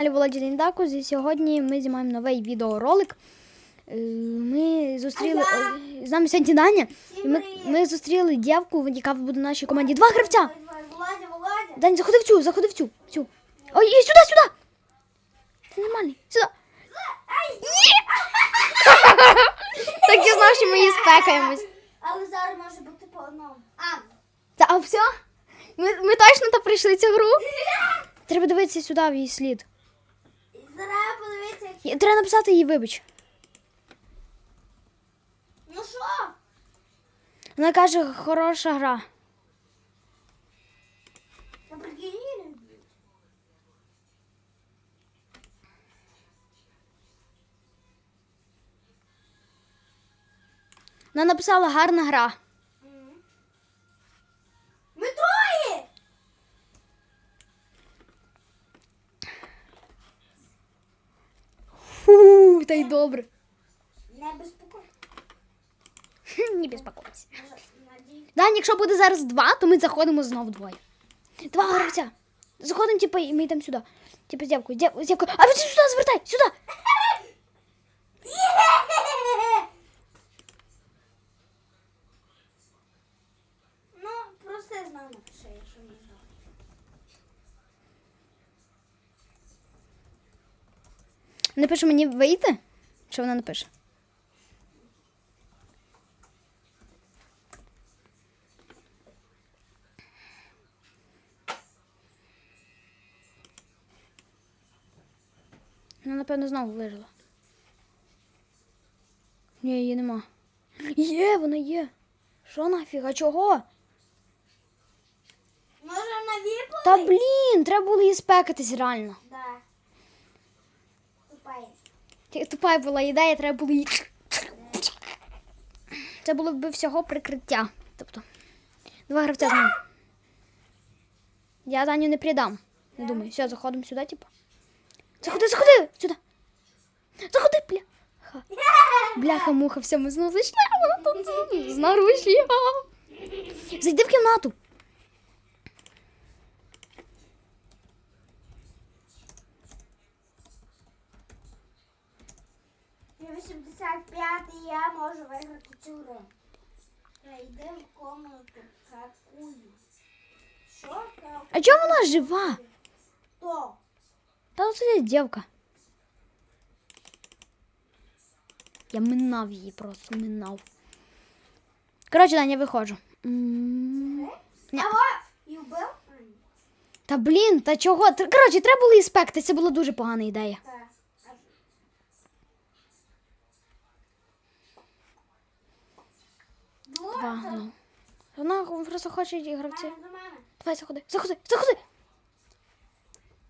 каналі Володі Діндакус і сьогодні ми знімаємо новий відеоролик. Е, Ми зустріли з нами сьогодні Даня. І ми, ми зустріли дівку, яка буде в нашій команді. Два гравця. Дань, заходи в цю, заходи в цю. цю. Ой, і сюди, сюди. Це нормальний. Сюди. Є! Так я знав, що ми її спекаємось. Але зараз може бути по одному. А, Та, а все? Ми, ми точно то прийшли цю гру. Треба дивитися сюди в її слід. Подивіться. як- Я- Треба написати їй вибач. Ну що? Вона каже, хороша гра. Я. Вона написала гарна гра. Та й добре. Не безпокойся. Не безпокойся. Дань, якщо буде зараз два, то ми заходимо знов двоє. Два гравця. Заходимо, типу, і ми йдемо сюди. Типу, з дівкою, дів- А ви сюди звертай, сюди. Ну, просто я знаю напиши, якщо не знаю. Напише мені вийти? Що вона напише? Вона, напевно, знову вижила. Ні, її нема. Є, вона є. Що нафіг, а чого? Може на віпу? Та блін, треба було її спекатись реально. Да. Тупа була ідея, треба було її. Це було б всього прикриття. Тобто, два гравця з ним. Я Даню не придам. Не думаю. Все, заходимо сюди, типу. Заходи, заходи! Сюди. Заходи, бляха. Бляха, муха, все, ми знову зайшли, а вона тут знаружі. Зайди в кімнату. Я 85 я можу виграти цю гру. Йди в комнату какую. Що? А чому вона жива? Хто? Та це дівка. Я минав її просто, минав. Коротше, Даня, я виходжу. Алло? І вбив? Та блін, та чого? Коротше, треба було її спекти, це була дуже погана ідея. Так. А Два, Два. ну. Вона просто хоче ті гравці. Давай, заходи, заходи, заходи.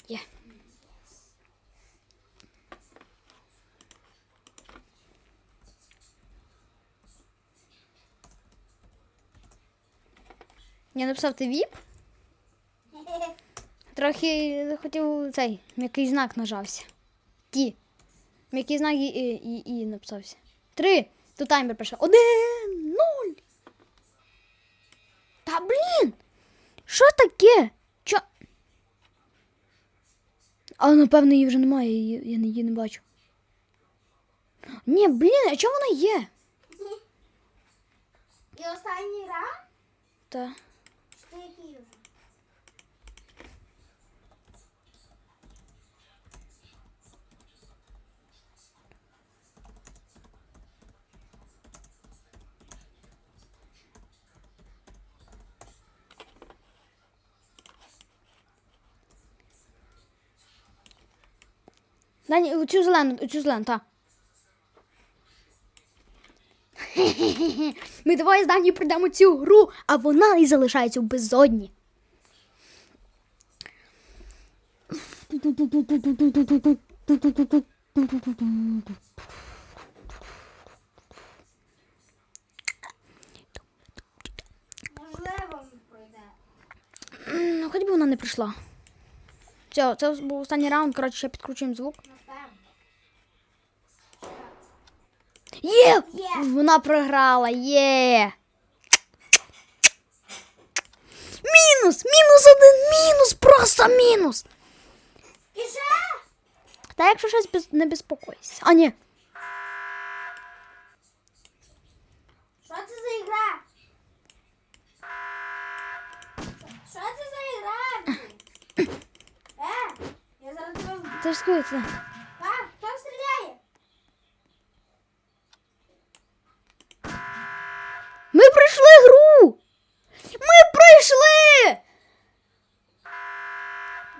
Є. Я написав ти віп. Трохи хотів цей м'який знак нажався. Ті. М'який знак і, і, і, і написався. Три. Тут таймер пише. Один. Та блін! Що таке? Чо? А напевно її вже немає, я її не бачу. Ні, блін, а чому вона є? І останній раз? Так. Ти який вже? Дані, у цю зелену, цю зелену, та. Ми двоє з Дані прийдемо цю гру, а вона і залишається в безодні. Можливо, пройде. Ну, хоч би вона не прийшла. Все, це був останній раунд, коротше, ще підкручуємо звук. Напевно. Є! Вона програла, є! Мінус! Мінус один! Мінус! Просто мінус! Та якщо щось без... не безпокойся. А, ні. Що це за ігра? Що це за ігра? Е, я зараз тебе. Це ж скриться. А, хто стріляє? Ми пройшли гру! Ми пройшли!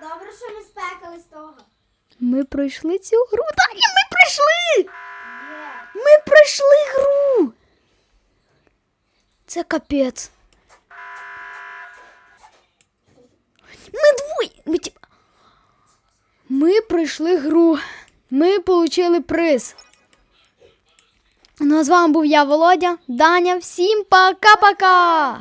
Добре, що ми спекали з того. Ми пройшли цю гру. Таня, ми пройшли! Ми пройшли гру! Це капець. Ми двоє. Ми, ми пройшли гру. Ми отримали приз. Ну а з вами був я, Володя. Даня. Всім пока-пока!